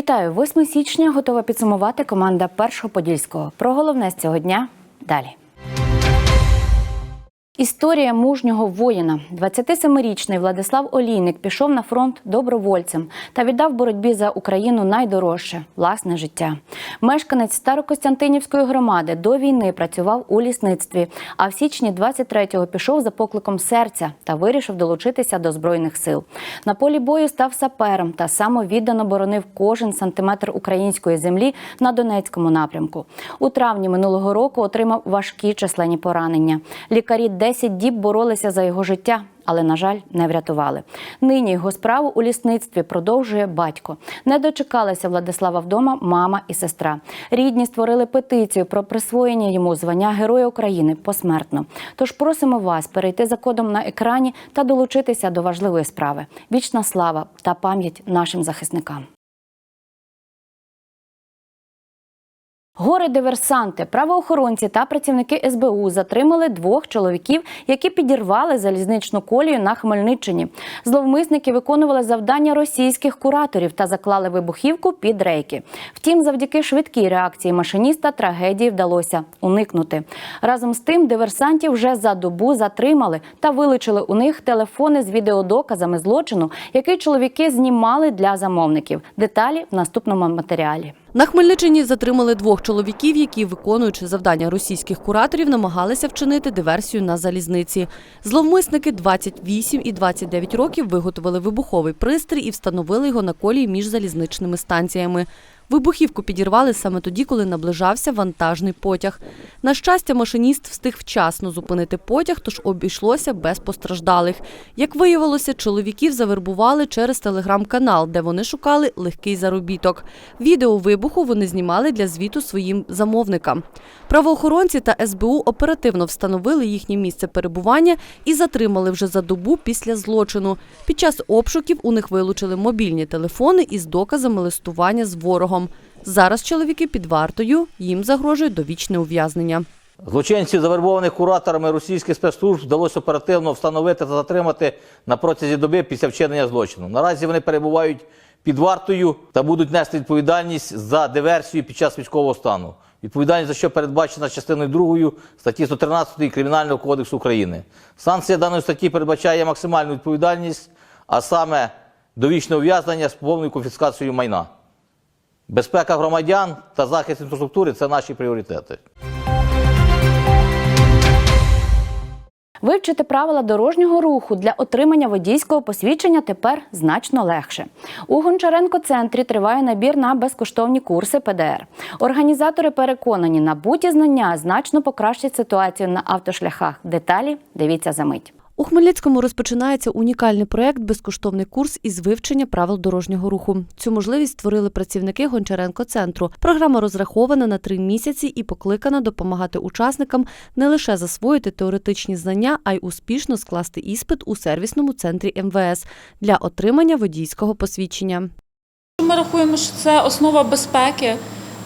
Вітаю! 8 січня готова підсумувати команда Першого Подільського. Про головне з цього дня далі. Історія мужнього воїна. 27-річний Владислав Олійник пішов на фронт добровольцем та віддав боротьбі за Україну найдорожче власне життя. Мешканець Старокостянтинівської громади до війни працював у лісництві, а в січні 23-го пішов за покликом серця та вирішив долучитися до збройних сил. На полі бою став сапером та самовіддано боронив кожен сантиметр української землі на Донецькому напрямку. У травні минулого року отримав важкі численні поранення. Лікарі 10 діб боролися за його життя, але, на жаль, не врятували. Нині його справу у лісництві продовжує батько. Не дочекалися Владислава вдома мама і сестра. Рідні створили петицію про присвоєння йому звання Героя України посмертно. Тож просимо вас перейти за кодом на екрані та долучитися до важливої справи. Вічна слава та пам'ять нашим захисникам. Гори диверсанти, правоохоронці та працівники СБУ затримали двох чоловіків, які підірвали залізничну колію на Хмельниччині. Зловмисники виконували завдання російських кураторів та заклали вибухівку під рейки. Втім, завдяки швидкій реакції машиніста трагедії вдалося уникнути. Разом з тим, диверсантів вже за добу затримали та вилучили у них телефони з відеодоказами злочину, який чоловіки знімали для замовників. Деталі в наступному матеріалі. На Хмельниччині затримали двох чоловіків, які, виконуючи завдання російських кураторів, намагалися вчинити диверсію на залізниці. Зловмисники 28 і 29 років виготовили вибуховий пристрій і встановили його на колії між залізничними станціями. Вибухівку підірвали саме тоді, коли наближався вантажний потяг. На щастя, машиніст встиг вчасно зупинити потяг, тож обійшлося без постраждалих. Як виявилося, чоловіків завербували через телеграм-канал, де вони шукали легкий заробіток. Відео вибуху вони знімали для звіту своїм замовникам. Правоохоронці та СБУ оперативно встановили їхнє місце перебування і затримали вже за добу після злочину. Під час обшуків у них вилучили мобільні телефони із доказами листування з ворогом. Зараз чоловіки під вартою, їм загрожує довічне ув'язнення. Злочинців, завербованих кураторами російських спецслужб, вдалося оперативно встановити та затримати на протязі доби після вчинення злочину. Наразі вони перебувають під вартою та будуть нести відповідальність за диверсію під час військового стану. Відповідальність за що передбачена частиною 2 статті 113 Кримінального кодексу України. Санкція даної статті передбачає максимальну відповідальність, а саме довічне ув'язнення з повною конфіскацією майна. Безпека громадян та захист інфраструктури це наші пріоритети. Вивчити правила дорожнього руху для отримання водійського посвідчення тепер значно легше. У Гончаренко-центрі триває набір на безкоштовні курси ПДР. Організатори переконані, набуті знання значно покращать ситуацію на автошляхах. Деталі дивіться за мить. У Хмельницькому розпочинається унікальний проект безкоштовний курс із вивчення правил дорожнього руху. Цю можливість створили працівники Гончаренко центру. Програма розрахована на три місяці і покликана допомагати учасникам не лише засвоїти теоретичні знання, а й успішно скласти іспит у сервісному центрі МВС для отримання водійського посвідчення. Ми рахуємо, що це основа безпеки,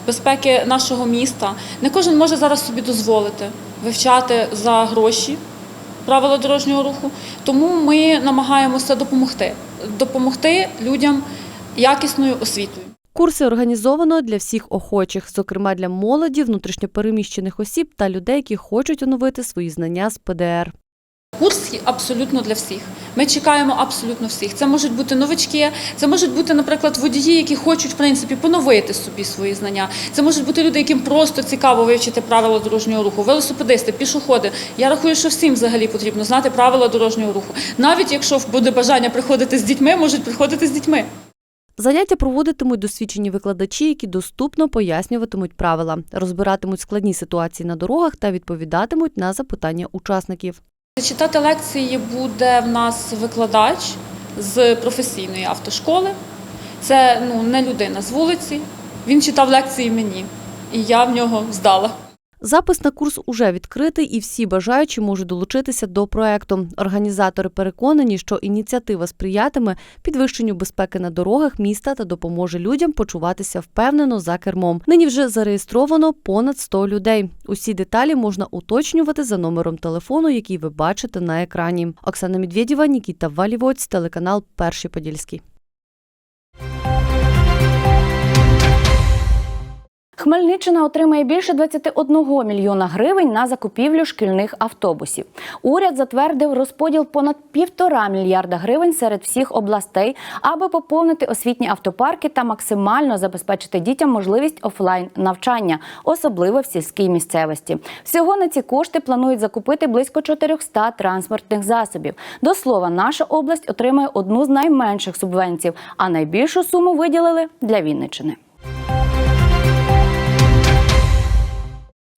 безпеки нашого міста. Не кожен може зараз собі дозволити вивчати за гроші правила дорожнього руху. Тому ми намагаємося допомогти, допомогти людям якісною освітою. Курси організовано для всіх охочих, зокрема для молоді, внутрішньопереміщених осіб та людей, які хочуть оновити свої знання з ПДР. Курс абсолютно для всіх. Ми чекаємо абсолютно всіх. Це можуть бути новички, це можуть бути, наприклад, водії, які хочуть в принципі поновити собі свої знання. Це можуть бути люди, яким просто цікаво вивчити правила дорожнього руху, велосипедисти, пішоходи. Я рахую, що всім взагалі потрібно знати правила дорожнього руху. Навіть якщо буде бажання приходити з дітьми, можуть приходити з дітьми. Заняття проводитимуть досвідчені викладачі, які доступно пояснюватимуть правила, розбиратимуть складні ситуації на дорогах та відповідатимуть на запитання учасників. Читати лекції буде в нас викладач з професійної автошколи. Це ну, не людина з вулиці. Він читав лекції мені, і я в нього здала. Запис на курс уже відкритий, і всі бажаючі можуть долучитися до проекту. Організатори переконані, що ініціатива сприятиме підвищенню безпеки на дорогах міста та допоможе людям почуватися впевнено за кермом. Нині вже зареєстровано понад 100 людей. Усі деталі можна уточнювати за номером телефону, який ви бачите на екрані. Оксана Медведєва, Нікіта Валівоць, телеканал Перший Подільський. Хмельниччина отримає більше 21 мільйона гривень на закупівлю шкільних автобусів. Уряд затвердив розподіл понад півтора мільярда гривень серед всіх областей, аби поповнити освітні автопарки та максимально забезпечити дітям можливість офлайн навчання, особливо в сільській місцевості. Всього на ці кошти планують закупити близько 400 транспортних засобів. До слова, наша область отримає одну з найменших субвенцій, а найбільшу суму виділили для Вінниччини.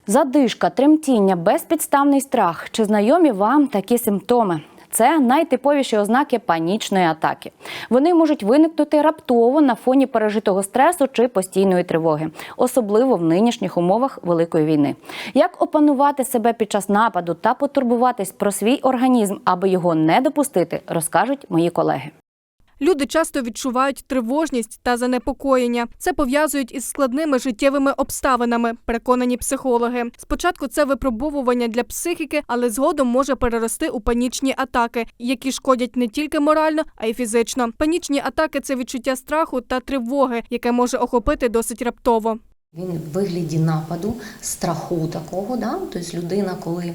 Задишка, тремтіння, безпідставний страх. Чи знайомі вам такі симптоми? Це найтиповіші ознаки панічної атаки. Вони можуть виникнути раптово на фоні пережитого стресу чи постійної тривоги, особливо в нинішніх умовах великої війни. Як опанувати себе під час нападу та потурбуватись про свій організм, аби його не допустити, розкажуть мої колеги. Люди часто відчувають тривожність та занепокоєння. Це пов'язують із складними життєвими обставинами, переконані психологи. Спочатку це випробовування для психіки, але згодом може перерости у панічні атаки, які шкодять не тільки морально, а й фізично. Панічні атаки це відчуття страху та тривоги, яке може охопити досить раптово. Він в вигляді нападу, страху такого, да? тобто людина, коли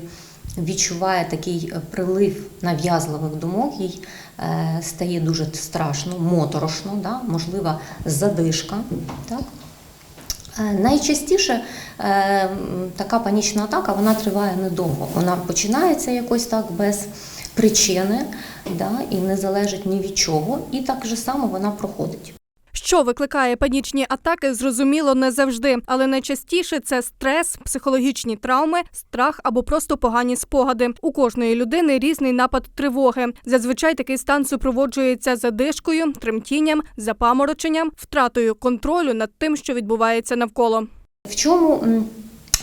відчуває такий е, прилив нав'язливих думок, їй е, стає дуже страшно, моторошно, да? можлива задишка. Так? Е, Найчастіше така панічна атака вона триває недовго. Вона починається якось так без причини да? і не залежить ні від чого, і так же само вона проходить. Що викликає панічні атаки, зрозуміло не завжди, але найчастіше це стрес, психологічні травми, страх або просто погані спогади. У кожної людини різний напад тривоги. Зазвичай такий стан супроводжується задишкою, тремтінням, запамороченням, втратою контролю над тим, що відбувається навколо. В чому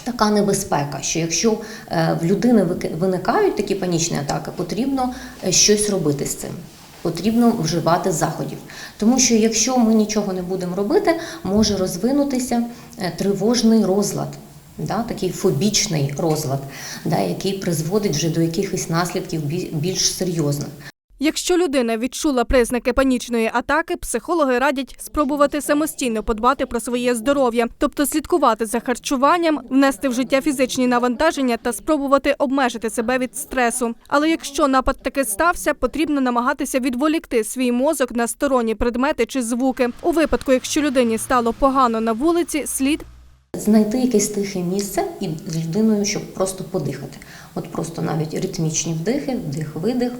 така небезпека? Що якщо е, в людини виникають такі панічні атаки, потрібно е, щось робити з цим. Потрібно вживати заходів, тому що якщо ми нічого не будемо робити, може розвинутися е, тривожний розлад, да, такий фобічний розлад, да, який призводить вже до якихось наслідків більш серйозних. Якщо людина відчула признаки панічної атаки, психологи радять спробувати самостійно подбати про своє здоров'я, тобто слідкувати за харчуванням, внести в життя фізичні навантаження та спробувати обмежити себе від стресу. Але якщо напад таки стався, потрібно намагатися відволікти свій мозок на сторонні предмети чи звуки. У випадку, якщо людині стало погано на вулиці, слід Знайти якесь тихе місце і з людиною, щоб просто подихати. От просто навіть ритмічні вдихи, вдих-видих,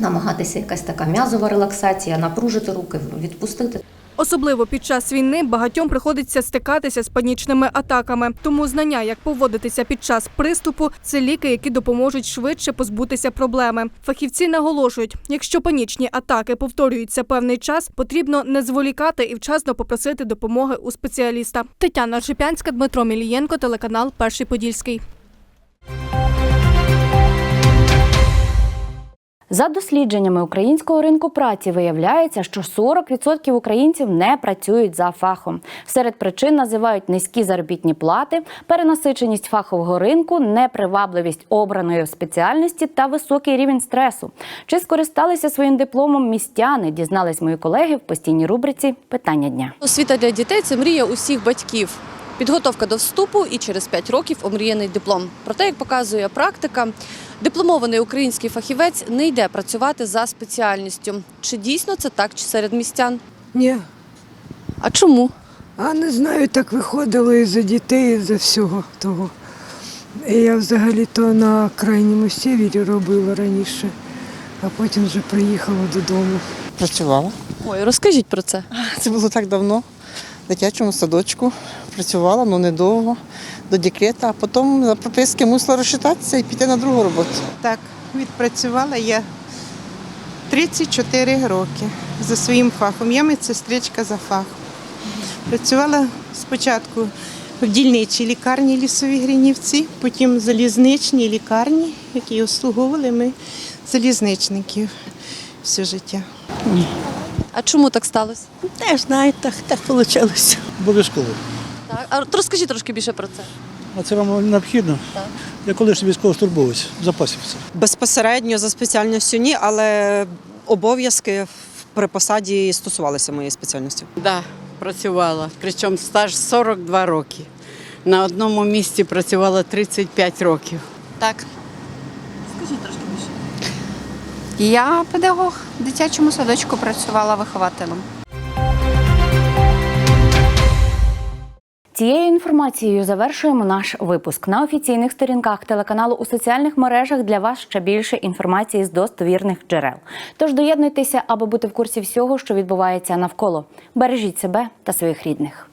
намагатися якась така м'язова релаксація, напружити руки, відпустити. Особливо під час війни багатьом приходиться стикатися з панічними атаками. Тому знання, як поводитися під час приступу, це ліки, які допоможуть швидше позбутися проблеми. Фахівці наголошують, якщо панічні атаки повторюються певний час, потрібно не зволікати і вчасно попросити допомоги у спеціаліста. Тетяна Шипянська, Дмитро Мілієнко, телеканал Перший Подільський. За дослідженнями українського ринку праці виявляється, що 40% українців не працюють за фахом. Серед причин називають низькі заробітні плати, перенасиченість фахового ринку, непривабливість обраної спеціальності та високий рівень стресу. Чи скористалися своїм дипломом містяни? Дізнались мої колеги в постійній рубриці Питання дня. Освіта для дітей це мрія усіх батьків. Підготовка до вступу і через 5 років омріяний диплом. Проте, як показує практика, дипломований український фахівець не йде працювати за спеціальністю. Чи дійсно це так чи серед містян? Ні, А чому? а не знаю, так виходило і за дітей, і за всього того. І я взагалі-то на крайньому севері робила раніше, а потім вже приїхала додому. Працювала. Ой, розкажіть про це. Це було так давно. В дитячому садочку працювала, але недовго, до декрета, а потім за прописки мусила розчитатися і піти на другу роботу. Так, відпрацювала я 34 роки за своїм фахом. Я медсестричка за фахом. Працювала спочатку в дільничій лікарні лісові Гринівці, потім в залізничній лікарні, які обслуговували ми залізничників все життя. А чому так сталося? Теж знаєте, так, так вийшло. Обов'язково. Так, а от розкажіть трошки більше про це. А це вам необхідно? Так. Я колишній військовослужбовець в запасі все. Безпосередньо за спеціальністю ні, але обов'язки при посаді стосувалися моєї спеціальності. Да, працювала, причому стаж 42 роки. На одному місці працювала 35 років. Так. Скажіть трошки більше. Я педагог в дитячому садочку працювала вихователем. Цією інформацією завершуємо наш випуск. На офіційних сторінках телеканалу у соціальних мережах для вас ще більше інформації з достовірних джерел. Тож доєднуйтеся, аби бути в курсі всього, що відбувається навколо. Бережіть себе та своїх рідних.